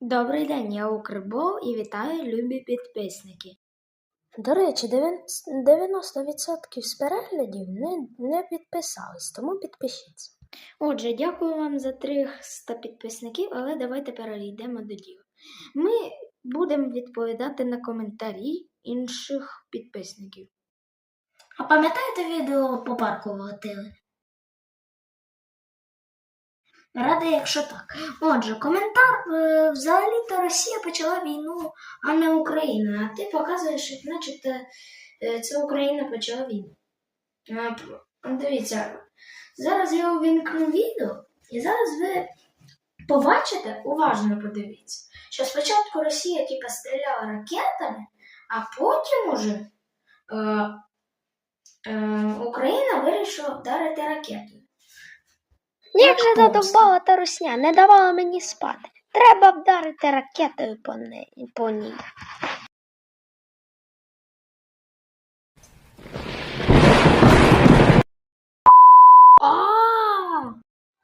Добрий день, я Укрбол і вітаю любі підписники. До речі, 90% з переглядів не, не підписались, тому підпишіться. Отже, дякую вам за 300 підписників, але давайте перейдемо до діла. Ми будемо відповідати на коментарі інших підписників. А пам'ятаєте відео по парку волотили? Радий, якщо так. Отже, коментар. е, Взагалі-то Росія почала війну, а не Україна. А ти показуєш, як начебто е, це Україна почала війну. Дивіться, зараз я увімкну відео, і зараз ви побачите, уважно подивіться, що спочатку Росія типа стріляла ракетами, а потім уже е, е, Україна вирішила вдарити ракетою. Як же задовбала та русня, не давала мені спати. Треба вдарити ракетою по, не, по ній. А!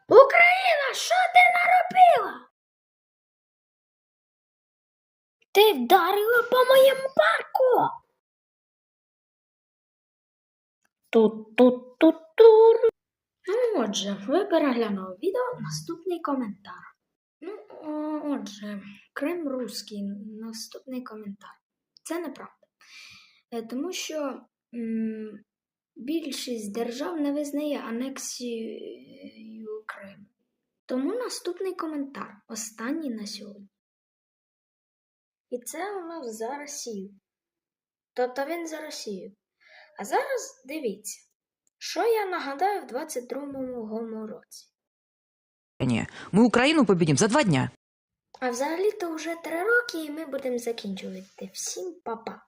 Україна, що ти наробила? Ти вдарила по моєму парку. Тут, тут, тут, тур. Ну, отже, ви переглянули відео, наступний коментар. Ну, отже, Крим Руський, наступний коментар. Це неправда. Е, Тому що м, більшість держав не визнає анексію Криму. Тому наступний коментар, останній на сьогодні. І це у нас за Росію. Тобто він за Росію. А зараз дивіться, що я нагадаю в 22-му році. Ні, ми Україну побідім за два дня. А взагалі-то вже три роки, і ми будемо закінчувати. Всім па-па!